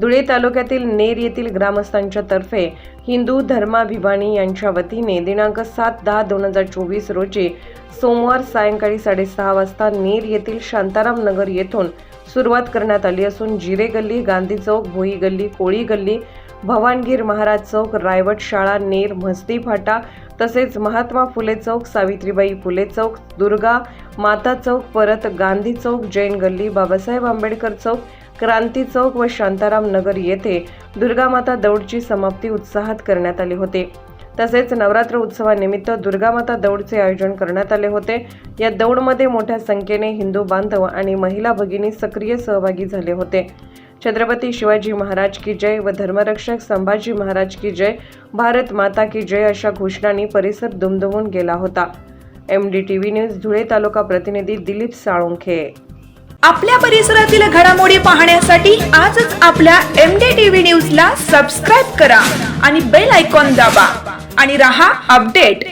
धुळे तालुक्यातील नेर येथील ग्रामस्थांच्या तर्फे हिंदू धर्माभिमानी यांच्या वतीने दिनांक सात दहा दोन हजार चोवीस रोजी सोमवार सायंकाळी साडेसहा वाजता नेर येथील शांताराम नगर येथून सुरुवात करण्यात आली असून जिरे गल्ली गांधी चौक भोई गल्ली कोळी गल्ली भवानगीर महाराज चौक रायवट शाळा नेर म्हस्ती फाटा तसेच महात्मा फुले चौक सावित्रीबाई फुले चौक दुर्गा माता चौक परत गांधी चौक जैन गल्ली बाबासाहेब आंबेडकर चौक क्रांती चौक व शांताराम नगर येथे दुर्गामाता दौडची समाप्ती उत्साहात करण्यात आली होती. तसेच नवरात्र उत्सवानिमित्त दुर्गामाता दौडचे आयोजन करण्यात आले होते. या दौडमध्ये मोठ्या संख्येने हिंदू बांधव आणि महिला भगिनी सक्रिय सहभागी झाले होते. छत्रपती शिवाजी महाराज की जय व धर्मरक्षक संभाजी महाराज की जय भारत माता की जय अशा घोषणांनी परिसर दुमदुमून गेला होता. M D T V news Dhule तालुका प्रतिनिधी दिलीप साळुंखे. आपल्या परिसरातील घडामोडी पाहण्यासाठी आजच आपल्या एम डी टीव्ही न्यूज ला सबस्क्राईब करा आणि बेल आयकॉन दाबा. आणि रहा अपडेट